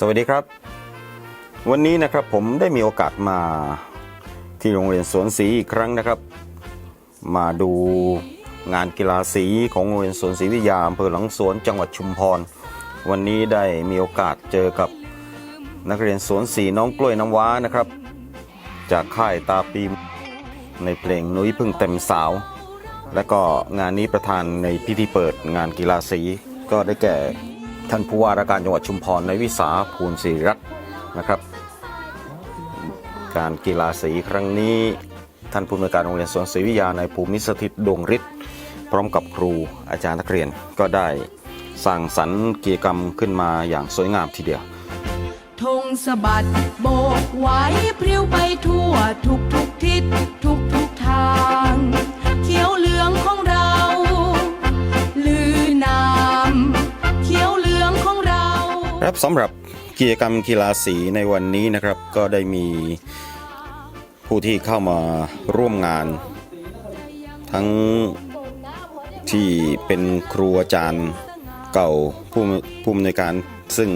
สวัสดีครับ วันนี้นะครับผมได้มีโอกาสมาที่โรงเรียนสวนศรีอีกครั้งนะครับ มาดูงานกีฬาสีของโรงเรียนสวนศรีวิทยาอำเภอหลังสวนจังหวัดชุมพร วันนี้ได้มีโอกาสเจอกับนักเรียนสวนสีน้องกล้วยน้ำว้านะครับ จากค่ายตาปีมในเพลงนุ้ยพึ่งเต็มสาว และก็งานนี้ประธานในพิธีเปิดงานกีฬาสีก็ได้แก่ ท่านผู้ว่าราชการจังหวัดชุมพรในวิสาภูลศรีรัตน์นะครับ การกีฬาสีครั้งนี้ ท่านผู้อำนวยการโรงเรียนสวนศรีวิทยาในภูมิสถิตดวงฤทธิ์พร้อมกับครูอาจารย์นักเรียนก็ได้สร้างสรรค์กิจกรรมขึ้นมาอย่างสวยงามทีเดียวธงสะบัดโบกไว้พริ้วไปทั่วทุกทุกทิศทุกทุกทาง ครับสำหรับกิจกรรมกีฬาสีในวันนี้นะครับ ก็ได้มีผู้ที่เข้ามาร่วมงาน ทั้งที่เป็นครูอาจารย์เก่าผู้ผู้อำนวยการซึ่ง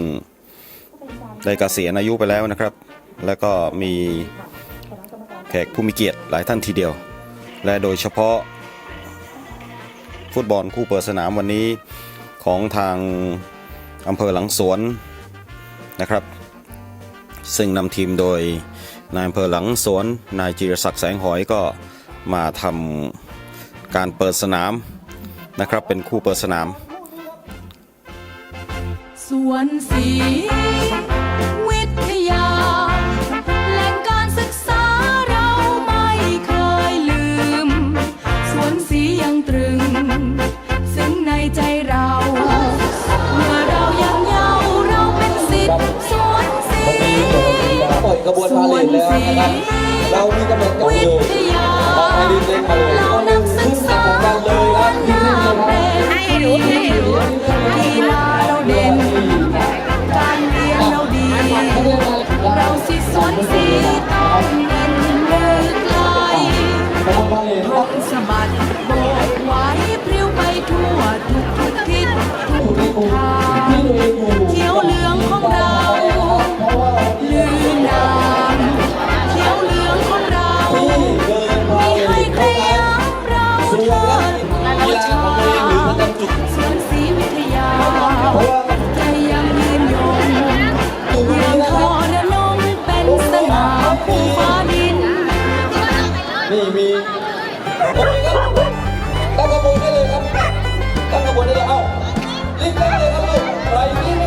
ได้เกษียณอายุไปแล้วนะครับ แล้วก็มีแขกผู้มีเกียรติหลายท่านทีเดียว และโดยเฉพาะ ฟุตบอลคู่เปิดสนามวันนี้ของทาง อำเภอหลังสวนนะครับ ซึ่งนำทีมโดยนายอำเภอหลังสวน นายจิรศักดิ์แสงหอยก็มาทำการเปิดสนามนะครับเป็นคู่เปิดสนาม สวนศ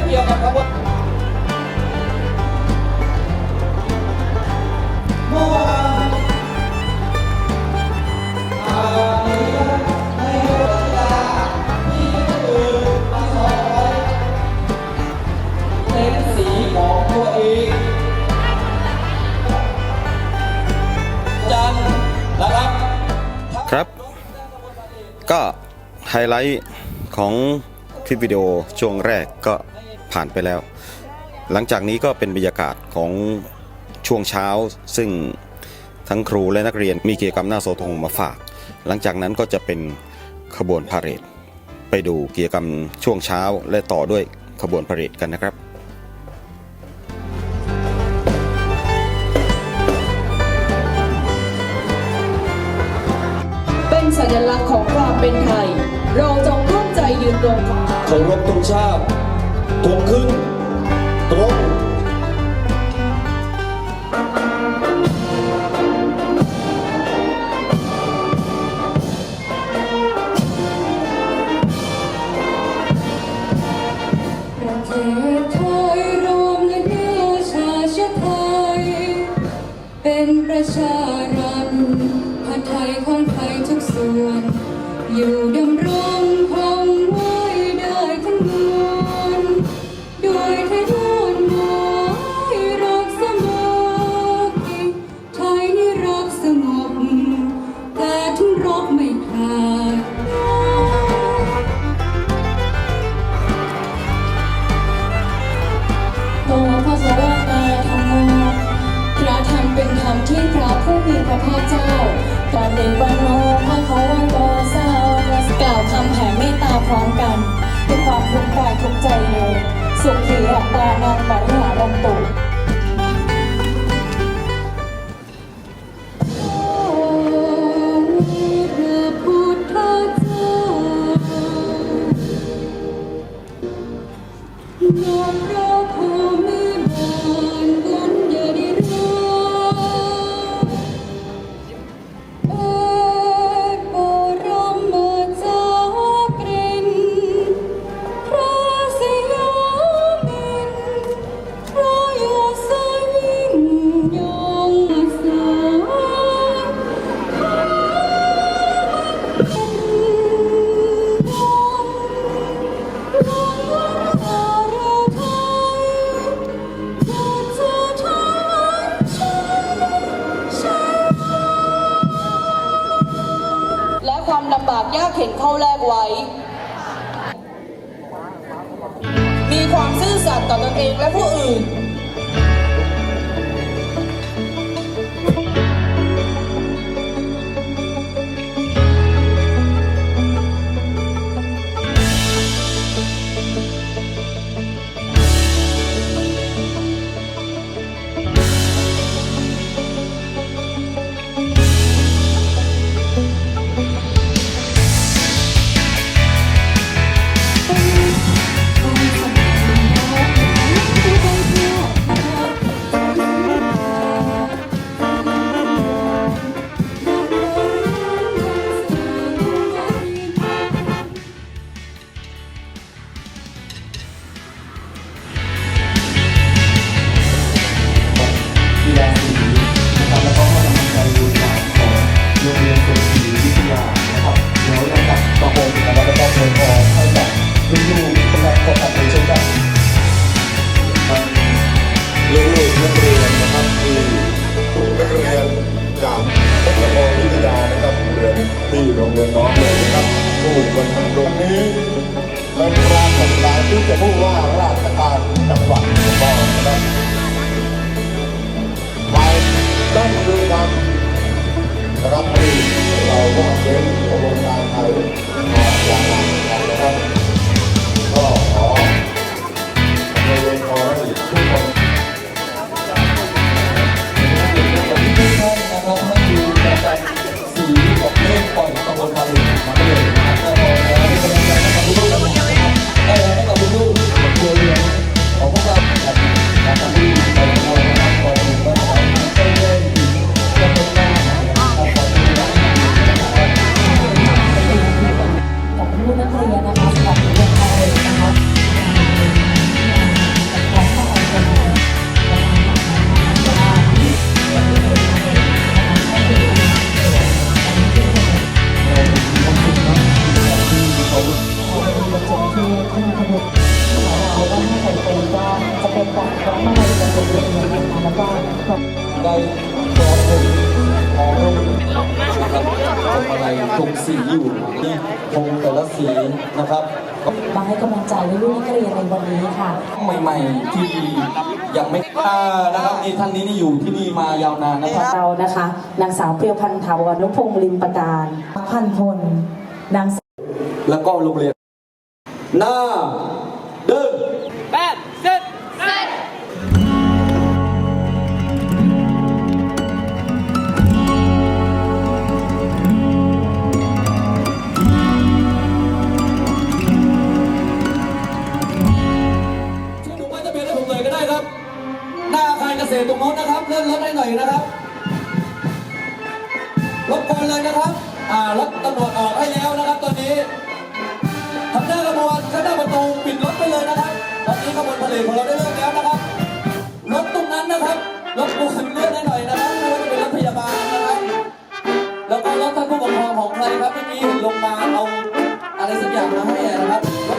เกี่ยวกับกระบวนเมื่อวานอ่านให้รัชดาที่อื่นมาสอนเป็นสีของตัวเอง จันทร์นะครับครับ ก็ไฮไลท์ของ คลิปวิดีโอช่วงแรกก็ผ่านไปแล้ว หลังจากนี้ก็เป็นบรรยากาศของช่วงเช้า ซึ่งทั้งครูและนักเรียนมีกิจกรรมหน้าโสธงมาฝาก หลังจากนั้นก็จะเป็นขบวนพาเหรดไปดูกิจกรรมช่วงเช้าและต่อด้วยขบวนพาเหรดกันนะครับ เคารพธงชาติธงขึ้นตรง ทุกกายทุกใจเลย สุขีอัตตานางบริหารองตุ่ ซื่อสัตย์ต่อตนเองและผู้อื่น นี้เป็นปราศนาที่จะพูดว่าราชการจังหวัดบอกนะครับไปต้องดูความรับที่เราว่าเป็นกระบวนการไทยมาอย่างหลังนะครับ มาให้กำลังใจลูกๆนักเรียนในวันนี้ค่ะ ใหม่ๆที่ยังไม่อ่านะครับนี่ท่านนี้นี่อยู่ที่นี่มายาวนานนะครับ เรานะคะ นางสาวเปรียวพันธ์ถาวรนุพงศ์ลิมประการพันพลนางสาวแล้วก็โรงเรียนหน้าเดิน ษตรตรงโน้นนะครับเลื่อนรถให้หน่อยนะครับรบกวนเลยนะครับอ่ารถตำรวจออกให้แล้วนะครับ ตอนนี้ทำหน้ากระบวนข้างหน้าประตูปิดรถไปเลยนะครับ ตอนนี้ขบวนผลิตของเราได้เริ่มแล้วนะครับรถตรงนั้นนะครับรถกวนเลื่อนให้หน่อยนะครับไม่ว่าจะเป็นรถพยาบาลนะครับแล้วก็รถท่านผู้ปกครองของใครครับเมื่อกี้เห็นลงมาเอาอะไรสักอย่างมาให้นะครับ